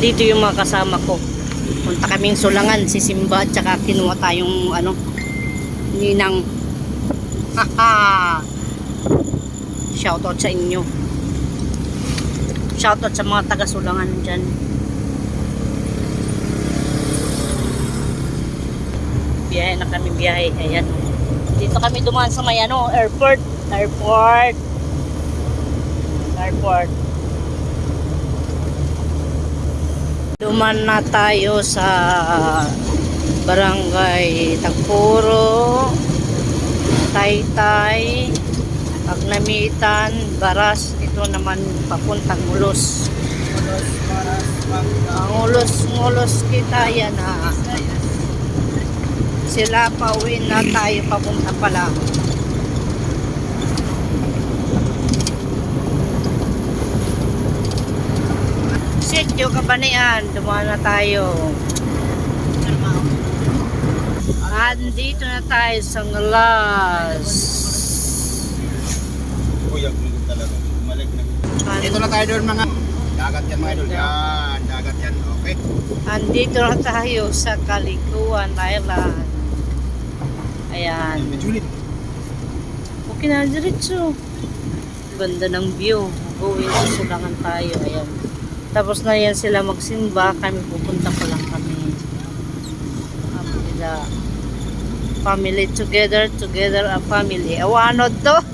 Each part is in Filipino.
Nandito yung mga kasama ko. Punta kaming sulangan, si Simba, at saka kinuha tayong ano, ninang. Haha! Shoutout sa inyo. Shoutout sa mga taga-sulangan dyan. Biyahe na kami, biyahe. Ayan. Dito kami dumaan sa may ano, airport. Airport. Airport. Duman na tayo sa barangay Tagpuro, Taytay, Pagnamitan, Baras. Ito naman papuntang Ulos. Ang ulos, ulos kita yan ha. Sila pauwi na tayo papunta pa lang. Sityo Kabanayan, dumaan na tayo. Andito na tayo sa Ngalas. Kuya, gulog talaga. Malik na. Dito na tayo doon mga. Dagat yan mga idol. Yan, dagat yan. Okay. Andito na tayo sa Kalikuan Island. Ayan. Medyo. Okay na, diretso. Ganda ng view. Going sa Sulangan tayo. Ayan. Tapos na yan sila magsimba. Kami pupunta pa lang kami. Kapila. Family together, together a family. Awano to?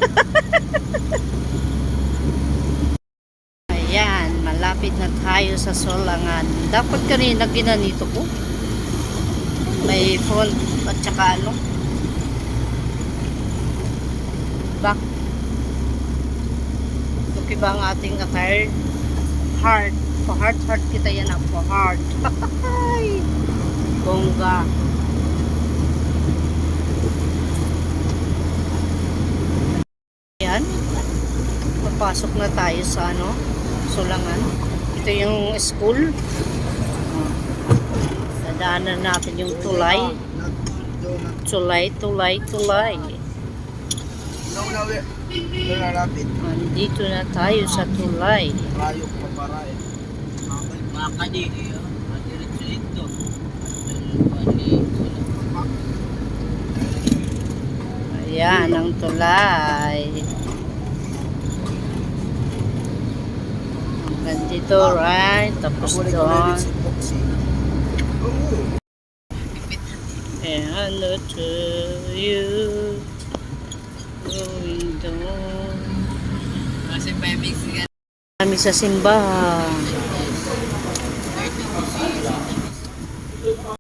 Ayan, malapit na tayo sa Sulangan. Dapat kanina ginanito ko. May phone at saka ano. Back. Okay ba ang ating attire? Heart. Pa-heart, heart kita yan ang pa-heart. Bongga. Yan. Papasok na tayo sa ano, Sulangan. Ito yung school. Dadaanan natin yung tulay. Tulay, tulay, tulay. Doon na tayo sa tulay. Rayo pa para eh. Makadi, diretso ito. Ayan, ang tulay. Hanggang dito, right? Tapos doon. And hello to you. Going down. Kasi may mix ka. Kami sa simbahan.